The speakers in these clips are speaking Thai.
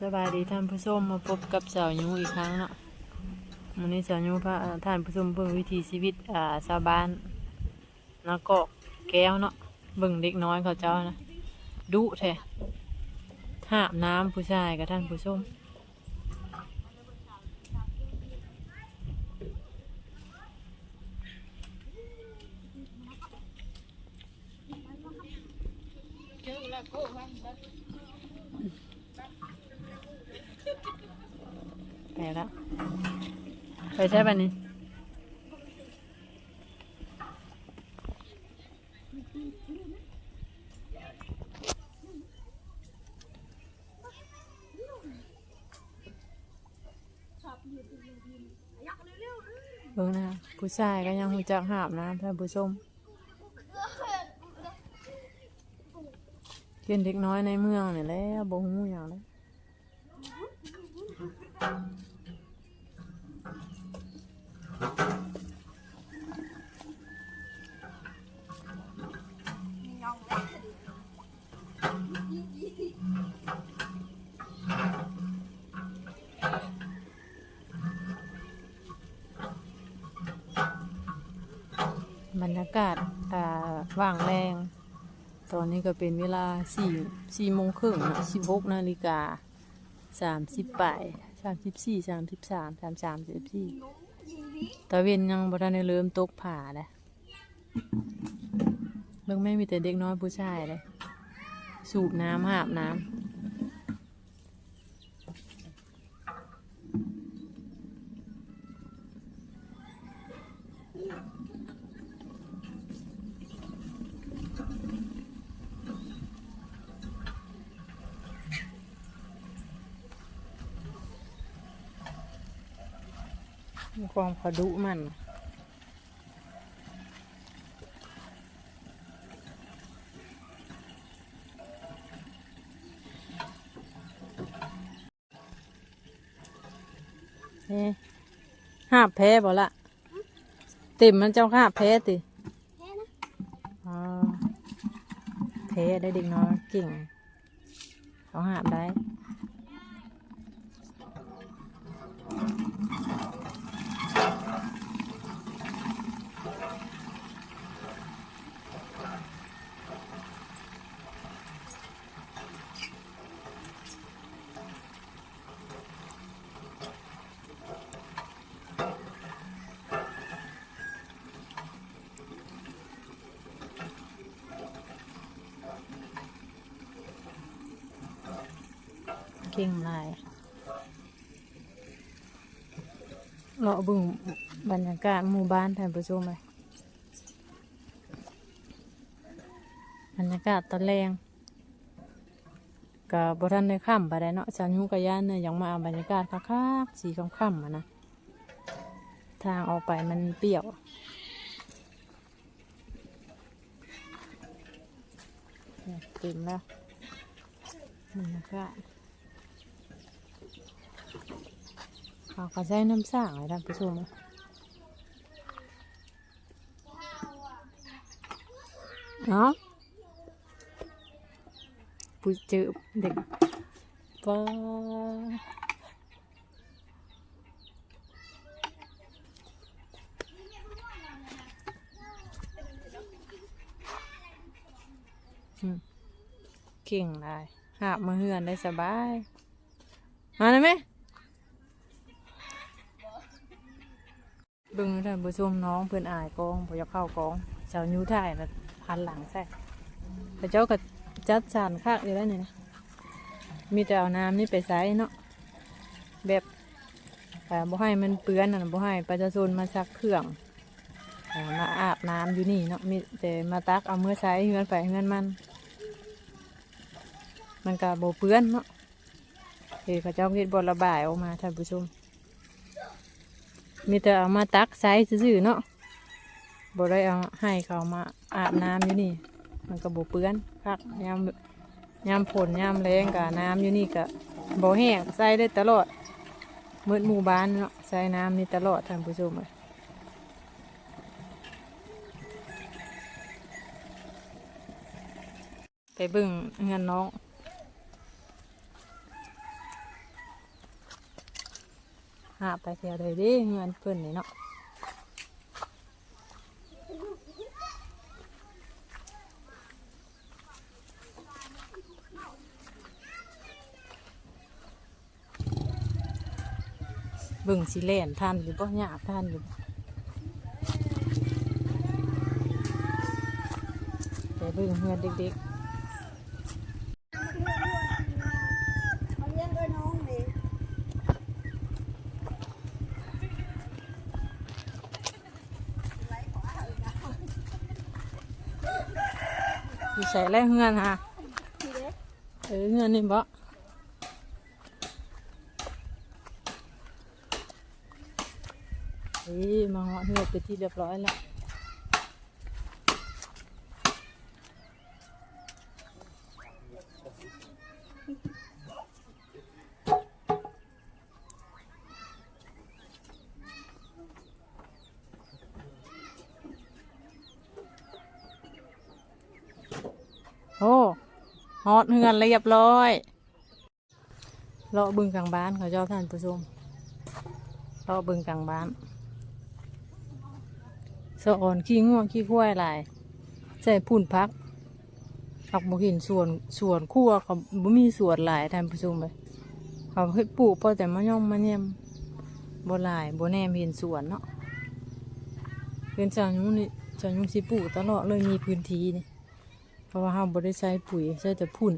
สบายดีท่านผู้ชมมาพบกับสาวยูอีกครั้งเนาะวันนี้สาวยูพาท่านผู้ชมเบิ่งวิถีชีวิตอ่าชาวบ้านนักกอกแก้วเนาะเบิ่งเด็กน้อยเขาเจ้านะดุแท้หามน้ำผู้ชายกับท่านผู้ชม ไปแล้วไปใช่ปะนี่เบิ่งนะผู้ชายก็ยังหูจักหาบน้ำท่านผู้ชมเรียนเด็กน้อยในเมืองนี่แหละบ่ฮู้หยังเลย บรรยากาศว่างแรง ตอนนี้ก็เป็นเวลาสี่สี่โมงครึ่งสิบหกนาฬิกาสามสิบแปลายสามสิบสี่สามสิบสามสามสามสิบสี่ตะเวนยังบ่ทันได้เริ่มตกผาเลยเบิ่งไม่มีแต่เด็กน้อยผู้ชายเลย สูบน้ำหาบน้ำ ความขดุมันเฮ้ห้าบแพ้บ่ละติ่มมันเจ้าห้าบแพ้ติอ๋อแพ้ได้เด็กน้อยเก่งเขาหาบได้ เก่งลายเลาะบึงบรรยากาศหมู่บ้านท่านผู้ชมเลยบรรยากาศตอนแรงกับบทันได้ค่ำไปได้เนาะจานยูกะยานเนี่ยยังมาเอาบรรยากาศคักๆสีค่ำๆอะนะ ทางออกไปมันเปรี้ยวเต็มแล้วบรรยากาศ เขาก็ใช้น้ำสร้างเลยท่านผู้ชมเนาะผู้เจอเด็กปอเก่งเลยหาบมาเฮือนได้สบาย มาเลยไหม เบิ่งท่านผู้ชมน้องเพื่อนอายกองพอยาเข้ากองชาวยูถ่ายนะพันหลังใส่พระเจ้าก็จัดสารคักอยู่แล้วนี่นะมีแต่เอาน้ำนี่ไปใส่เนาะแบบแต่บ่ให้มันเปื้อนนะบ่ให้ประชาชนมาซักเครื่องมาอาบน้ำอยู่นี่เนาะมีแต่มาตักเอาเมื่อใช้เงินไปเงินมัน มันก็บ่เปื้อนเนาะเฮ้ยพระเจ้าเฮ็ดบ่ระบายออกมาท่านผู้ชม มีแต่เอามาตักไซส์ซื่อเนาะบได้เอาให้เขามาอาบน้ำอยู่นี่ มันก็บ่เปื้อนคักยามยามฝนยามแรงกะน้ำอยู่นี่กะบ่แห้งใส่ได้ตลอดมืดหมู่บ้านเนาะใส่น้ำนี่ตลอดท่านผู้ชมเอ้ยไปบิ่งเงินน้อง หาไปแถวใดเด้เงินเพิ่อนนี่เนาะบิ่งสิแล่นทันอยู่บ่ยากทันอยู่แต่บิ่งเฮือนเด็กเขาเลี้ยงด้วยน้องนี่ ๆอยู่ใส่แลเฮือนฮะเออเฮือนนี่บ่เฮ้ยมาหอเฮือนไปที่เรียบร้อยแล้ว อ้ฮอดเฮือนเรียบร้อยเลาะบึงกลางบ้านเขาเจ้าท่านผู้ชมเลาะบึงกลางบ้านสะอ่อนขี้ง่วงขี้ควยหลายใส่พุ่นพักผักบุหินส่วนส่วนคั่วเขาบ่มีส่วนหลายท่านผู้ชมเลยเขาเฮ็ดปลูกพอแต่มะย่อมมะเนียมบ่หลายบ่แนมเห็นสวนเนาะเป็นจางยุงนี่จางยุงสิปลูกตลอดเลยมีพื้นที่นี่ ราะว่าเราบ่ได้ใช้ปุ๋ยใช้แต่พุ่น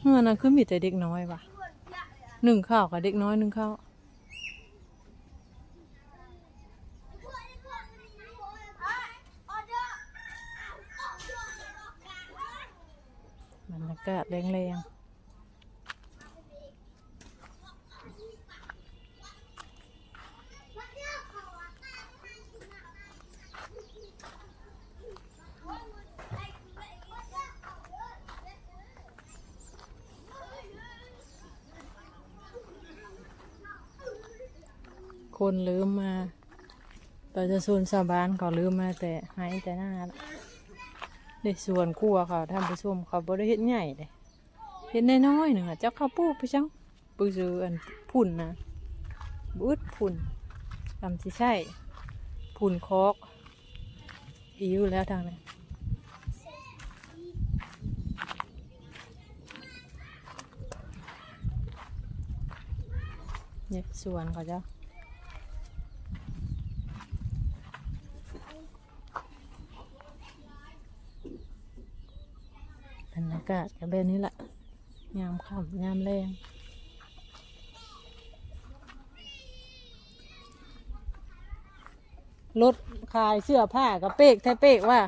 เมื่อนั้นคือมีแต่เด็กน้อยว่ะหนึ่งข้าวกับเด็กน้อยหนึ่งข้าวบรรยากาศแรงๆคนลืมมา ประชาชนชาวบ้านเขาลืมมาแต่หายแต่หน้าละในส่วนครัวเขาท่านผู้ชมเขาบริเฮ็ดใหญ่เลยเฮ็ดน้อยๆหนึ่งอะเจ้าข้าวปูไปจังปือซื้ออันพุ่นนะบุดพุ่นทำสิใช่พุ่นคอกอิวแล้วทางนั้นเนี่ยส่วนเขาเจ้า บรรยากาศก็แบบนี้แหละยามค่ำยามแรงรถขายเสื้อผ้ากับเป๊กแท้เป๊กว่า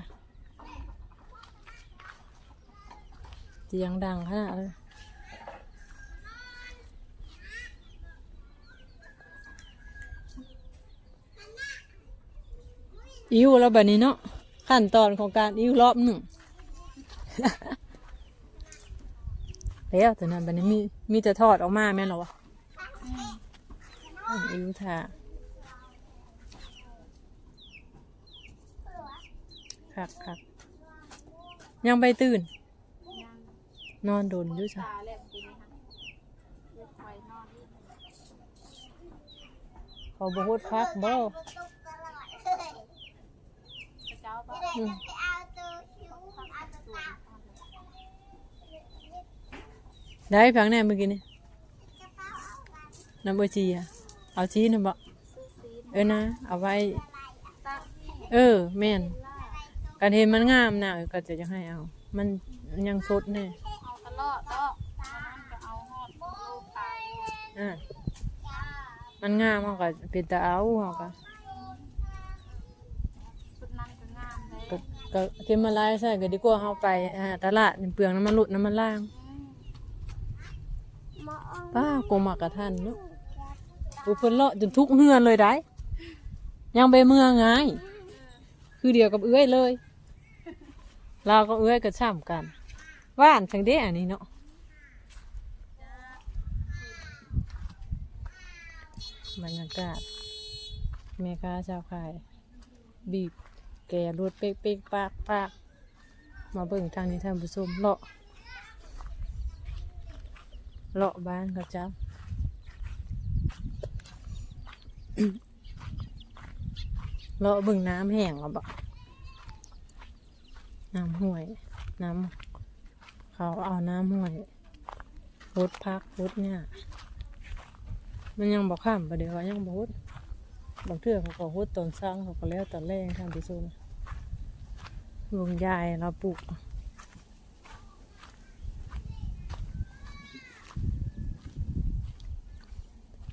เสียงดังขนาดเลยอิ้วแล้วแบบนี้เนาะขั้นตอนของการอิ้วรอบหนึ่ง แล้วแต่นั้นบันนี้มีมีแต่ทอดออกมาแม่นเหรอวะอิ้วท่าคักคักยังไปตื่น นอนโดนอยู่จ้ะตาแหลมกินนะคะเลือกไฟนอนนี่เขาบโฮดพักบ่เจ้าปะ อืม ส่วน ได้พังแน่เมื่อกี้นี่น้ำเบอร์จีอะเอาชีนะบ่ซื้อซีนเออนะเอาไว้ตั้งที่เออแม่นล่าการเห็นมันงามนะเออก็จะจะให้เอา มันยังสดแน่เอาตลอดก็นั้นก็เอาหอดลูกตายอะมันงามเขาก็เป็นตาเอาเขาก็ชุดนั้นก็งามเลยก็ก็เก็บมาไล่ใส่ก็ดีกว่าเขาไปอ่าตลาดนี่เปลืองน้ำมันหลุดน้ำมันล่าง ป้าโกมักกะทันเนาะอุเพิ่นเลาะจนทุกเฮือนเลยได้ ยังไปเมืองไง คือเดียวกับเอื้อยเลย เราก็เอื้อยก็ช่ำกัน ว่านทั้งเด้อันนี้เนาะบรรยากาศเมกาชาวไข่บีบแกรวดเป๊กเป๊กปากปากมาเบิ่งทางนี้ท่านผู้ชมเลาะ เลาะบ้านเขาจ้าเลาะเบิ่งน้ำแห้งแล้วบ่น้ำห้วย น้ำเขาเอาน้ำห้วยรดพักรดเนี่ย มันยังบอกข้ามประเดี๋ยวว่ายังบอกฮดบางเทื่อเขาก็ฮดตอนสร้างเขาก็แล้วตอนแรกทำไปสู้ลุงยายเราปลูก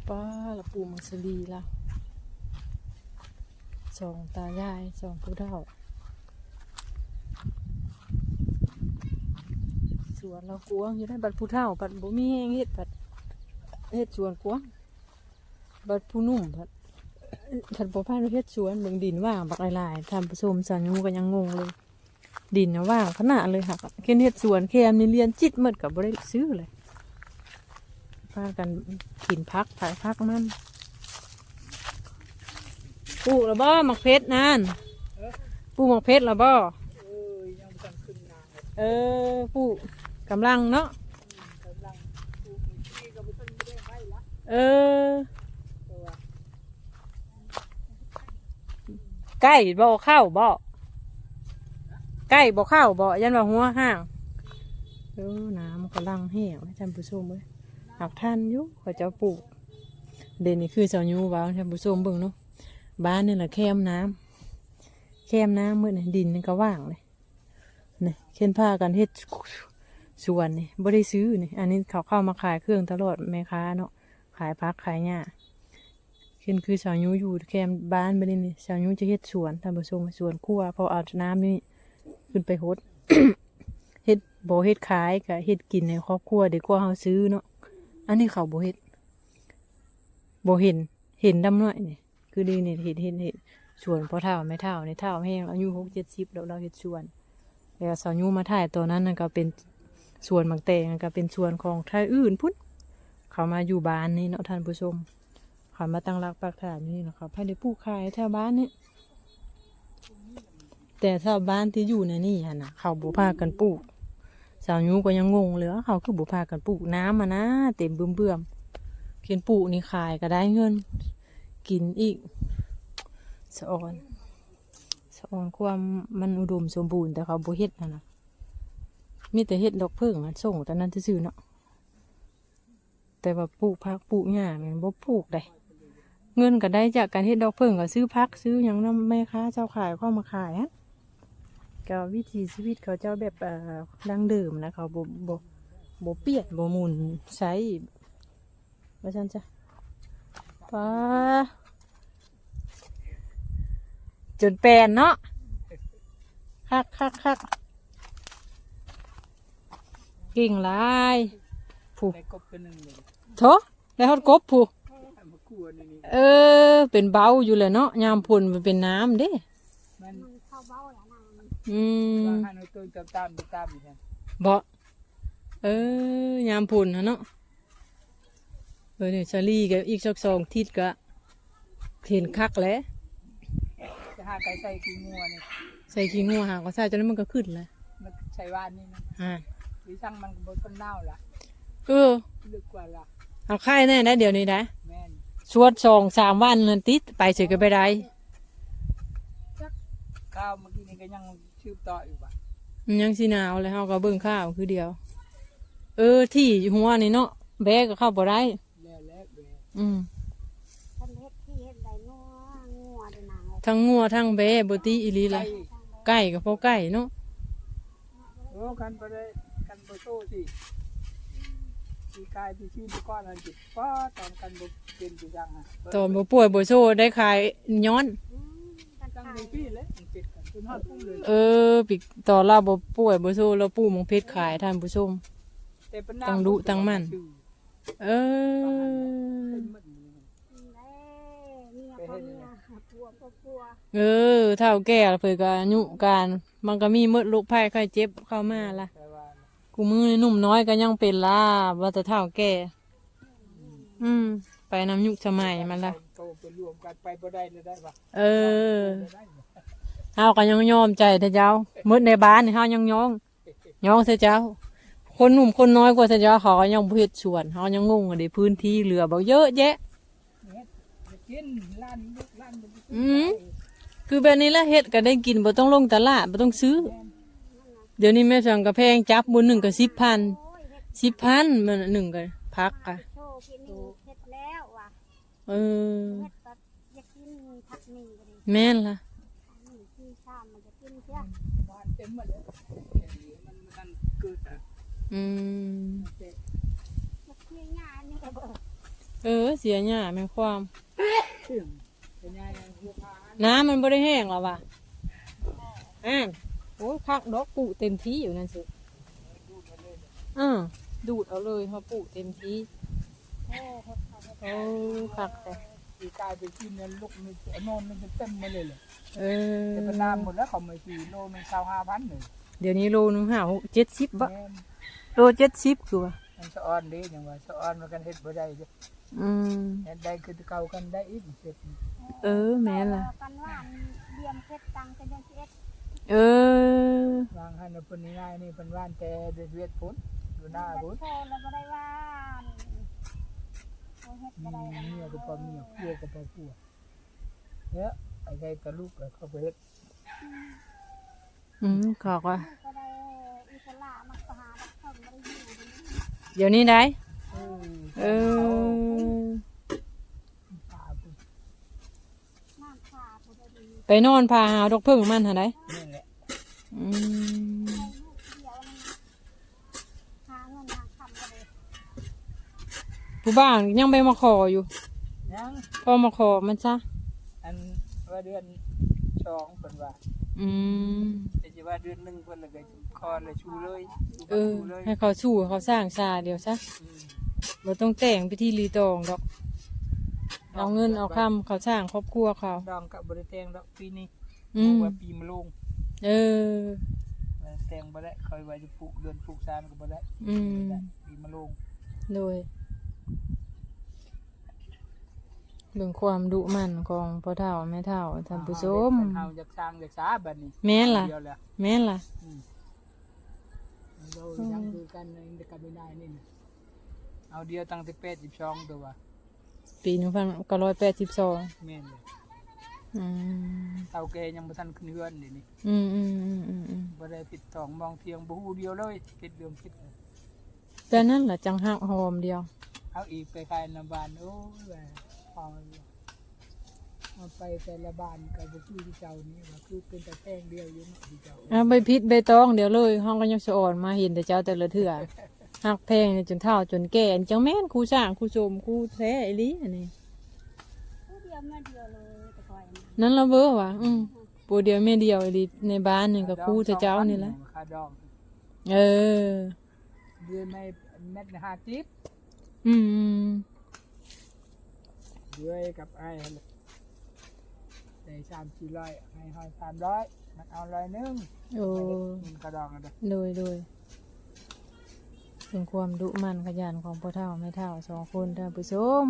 ป้าเราปูมังสลีละสองตายายสองผู้เฒ่า สวนเรากวงอยู่ได้บัดผู้เฒ่าบัดบ่มีแห้งเฮ็ดบัดเฮ็ดสวนกวงบัดผู้นุ่มบัดถัดบ่พานเฮ็ดสวนเบิ่งดินว่างบักหลายๆทำผสมสัญญูก็ยังงงเลย ดินน่ะว่างขนาดเลยค่ะเคนเฮ็ดสวนแคมนี่เรียนจิตหมดก็บ่ได้ซื้อเลย พากันกินพักถ่ายพักมันปลูกแล้วบ่หมักเพชรนั่นปลูกหมักเพชรแล้วบ่เออยังบ่เออปลูกกำลังเนาะเออใกล้บ่เข้าวบ่อใกล้บ่เข้าวบ่อยันว่าหัวห้างเออน้ำกำลังแห้งนะท่านผู้ชมเว้ย หักท่านอยู่ขาเจ้าปลูก เด่นนี่คือเสายูว้าวท่านผู้ชมเบิ่งเนาะบ้านนี่แหละแคมน้ำแคมน้ำมืดนี่ดินนี่ก็ว่างเลยนี่เข็นผ้ากันเฮ็ดสวนนี่บ่ได้ซื้อนี่อันนี้เขาเข้ามาขายเครื่องตลอดแม่ค้าเนาะขายพักขายหญ้าขึ้นคือสาวยูอยู่แคมบ้านไปนี่นี่สาวยูจะเฮ็ดสวนทำผสมสวนครัวพอเอาน้ำนี่ขึ้นไปฮดเฮ็ดบ่เฮ็ดขายกับเฮ็ดกินในครอบครัวเดีกว่าเฮาซื้อเนาะ อันนี้เขาบเฮ็ดบเห็น เห็นดำน้อยนี่คือดีนี่เห็นเห็นเห็นสวนพอเท่าไม่เท่าในเท่าแห้งอายุหกเจ็ดสิบแล้วเราเฮ็ดสวนแล้วสาวยูมาถ่ายตัวนั้นนั่นก็เป็นสวนบางแตงก็เป็นสวนของไทยอื่นพุ่นเขามาอยู่บ้านนี่เนาะท่านผู้ชมเขามาตั้งรักปักฐานอยู่นี่นะครับให้ได้ปลูกขายแถวบ้านนี่แต่แถวบ้านที่อยู่ในนี่ฮะนะเขาบุพากันปลูก สาวยูก็ยังงงเลยว่าเขาคือบุพากันปลูกน้ำมานะเต็มเบื่อมเบื่อมเขียนปลูกนี่ขายก็ได้เงิน กินอีกสะออนสะออนความมันอุดมสมบูรณ์แต่เขาบุเฮ็ดนะนะมีแต่เฮ็ดดอกเพิ่งอะส่งแต่นั้นจะซื่อเนาะแต่ว่าปลูกพักปลูกหญ้ามันบ่ปลูกได้เงินก็ได้จากการเฮ็ดดอกเพิ่งก็ซื้อพักซื้อหยังน้ำแม่ค้าเจ้าขายข้ามาขายฮะ ก็วิถีชีวิตเขาเจ้าแบบดังเดิมนะเขาบ่บ่บ่เปลี่ยนบ่หมุนใช้ว่าซั่นจ้ะป้าจนแปลนเนาะคักคักคักเก่งลายผู้ได้กโถแล้วฮอดกบผู้ให้มาคั่วนี่นี่เออ เป็นเบาอยู่เลยเนาะยามพ่นมันเป็นน้ำเด้ มัน เข้าเบ้าแล้วนะ อืมว่าให้เอาตัวตามตามตามอยู่แทนบ่เออยามพ่นฮะเนาะเออเนี่ยชาลีก็อีกสักสองทิศก็เห็นคักแหล้วจะหาไก่ใส่ขี้งัวนี่ใส่ขี้งัวหางก็ใส่จนนั้นมันก็ขึ้นเลยมันใช้ว่านนี่นะอ่าหรือช่างมันก็บ่ต้นเน่าล่ะเออ ลึกกว่าล่ะเอาค่ายแน่ได้เดี๋ยวนี้นะแม่นชวดสองสามวันนั่นติดไปเฉยก็ไปได้ ข้าวเมื่อกี้นี่ก็ยัง ชืบต่ออยู่บ่ะมันยังสิหนาวเลยเฮาก็เบิ่งข้าวคือเดียว เออที่หัวนี่เนาะแบกก็เข้าบ่ได้ แล้วแล้วแบะอืมท่านเฮ็ดที่เฮ็ดได้งัวงัวได้นางทั้งงัวทั้งแบะบ่ติอีหลีไก่ล่ะไก่ก็พอไก่เนาะโอ้กันบ่ได้กันบ่โตสิสีกายที่ชื่อก้อนอันจิป้าตอนกันบ่เป็นอยู่จังอะตอนบ่ป่วยบ่โซได้ขายย้อนอืมกันจังขายในพี่เลยมันติดกันจนฮอดพุ่ง เลยเออปิตอนเราบ่ป่วยบ่โซเราปู่มงเพชรขายท่านผู้ชมแต่เป็นตั้งดุตั้งมั่นชื่อเออเป็นมันนี่เด้เมียพ่อเมียผัวพ่อผัวเออเท่าแก่เพิ่นก็อายุการมันก็มีหมดโรคภัยไข้เจ็บเข้ามาล่ะแต่ว่ากูมือนี่หนุ่มน้อยก็ยังเป็นล่ะว่าแต่เท่าแก่ อืม ไปนำยุคสมัยมันละโตไปรวมกันไปบ่ได้เลยได้ปะเออบ่ได้บ่ เฮาก็ยังยอมใจเถอะเจ้ามืดในบ้านนี่เฮายังยองยองเถอะเจ้า คนหนุ่มคนน้อยกว่าเถอะเจ้าเขาก็ยังบ่เฮ็ดสวนเฮายังงงอะดิพื้นที่เหลือบ่เยอะแยะเนี่ยจะกินร้านลูกร้านบ่ได้อืมคือแบบนี้ละเฮ็ดก็ได้กินบ่ต้องลงตลาดบ่ต้องซื้อ เดี๋ยวนี้แม่สั่งกระแพงจับบุญหนึ่งก็สิบพันโอ้ยเฮ็ดสิบพันมันหนึ่งก็พักอะโชว์กินนี่เฮ็ดแล้วว่ะเออเฮ็ดก็อยากกินผักหมี่ก็ดีแม่นล่ะ หมี่ที่ชามมันจะ กินเสียหวานเต็มหมดเลยมันมันเกิดอะอืมแต่อยากกินงานนี่ก็บ่เออเสียหน้าแม่ความถึงเป็นไงหัวพาน้ำมันบ่ได้แห้งหรอวะอ่าโอ้ยพักดอกปูเต็มที่อยู่นั่นสิอ่าดูดเอาเลยเขาปูเต็มที่โอ้คักแต่ ปีกายไปกินเนี่ยลูกมันไอ้โนนมันจะเต็มมาเลยเลยเออแต่เป็นน้ำหมดแล้วเขาไม่กี่โลนึงเช้าห้าพันหนึ่งเดี๋ยวนี้โลนึงห้าหกเจ็ดสิบบ่แม่นโลเจ็ดสิบคือว่ามันสะออนเดีอย่างว่าสะออนมันกันเฮ็ดบ่ได้เด้อืมเฮ็ดได้คือเก่ากันได้อีกเฮ็ดเออแม่นล่ะกันว่านเรียมเฮ็ดตังกันจังสิเอ็ดเออวางให้ในปุ่นนี่ง่ายนี่เป็นว่านแต่เดือดเวียดพุ่นอยู่หน้าพุ่นโชว์แล้วบ่ได้ว่านโอ้ เฮ็ดบ่ได้มีเมียก็พอเมียพัวก็พอพัวเนี่ยไอ้ใครกับลูกก็เขาไปเฮ็ดอืมขอกว่าก็ได้อิสระมันก็หาดักคนบ่ได้อยู่เดี๋ยวนี้ได้เออเออป่าพุ่นน้ำขาบ่ได้ดีไปนอนพาหาดอกพึ่งมันหาได้นี่แหละอืม ให้ลูกเดียวนึงหาเงินหาคำก็ได้ ผู้บ้านยังไปมาขออยู่ยังพอมาขอมันซะอันว่าเดือนสองเพิ่นว่าอืมแต่สิว่าเดือนหนึงเพิ่นละก็คอเลยชูเลยชูเออ ชูเลยให้เขาสู้เขาสร้างซาเดี๋ยวซะอืมเราต้องแต่งไปที่รีตองดอก เอาเงินเอาคำเขาสร้างครอบครัวเขา ดองกับบริแตงดอกปีนี้อืเพมราะว่าปีมะลงเออแตงบ่ได้คอยไว้จะปลูกเดือนปลูกซานก็บ่ได้อืม ปีมะลงโดย เรื่องความดุมันของพ่อเฒ่าแม่เฒ่าท่านผู้ชมเฮาอยากสร้างอยากสาบัดนี้แม่นล่ะเดียวแหละแม่นล่ะอืมเรายังคือกันในกันไม่ได้นี่นะเอาเดียวตั้งแต่82ตัวว่าปีหนึ่งพันเก้าร้อยแปดสิบสองแม่นเลยอืมเฒ่าแก่ยังบ่ทันขึ้นเฮือนนี่นี่อืมอืมอืมอืมอืมบ่ได้ปิดทองมองเทียงบ่ฮู้เดียวเลยคิดเรื่องคิดแต่นั่นแหละจังหักหอมเดียวเอาอีกไปขายน้ำบานโอ้ยว่า พอเอาไปแต่ละบ้านก็บ่คือที่เจ้านี่ว่าคือเป็นแต่แป้งเดียวอยู่เนาะที่เจ้าเอาใบพิษใบตองเดี๋ยวเลยห้องก็ยังสะอ่อนมาเห็นแต่เจ้าแต่ละเถื่อหักแพงเนี่ยจนเท่าจนแก่จังแม่นครูสร้างครูโจมครูแท้ไอ้ลีอันนี้ผู้เดียวมาเดียวเลยแต่ก่อนนั่นละเบ้อวะอืมปูเดียวแม่เดียวไอ้ลีในบ้านนี่กับครูแต่เจ้านี่แหละค่าดองเออเดือนในเม็ดห้าจิบอืมอืมเดือยกับไอ้หั่นแหละได้สามสี่ร้อยให้ห้อยสามร้อยมันเอาร้อยหนึงโอ้มันกระดองกันเด้อโดยโดยถึงความดุมันขยันของพ่อเท่าแม่เท่าสองคนท่านผู้ชม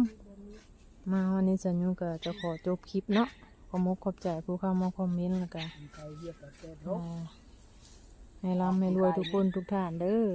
มาวันนี้สัญญูก็จะขอจบคลิปเนาะขอมกขอบใจผู้เข้ามาคอมเมนต์แล้วกันมีใครเรียกกับเจ็ดรให้ร่ำให้รวยทุกคนทุกท่านเด้อ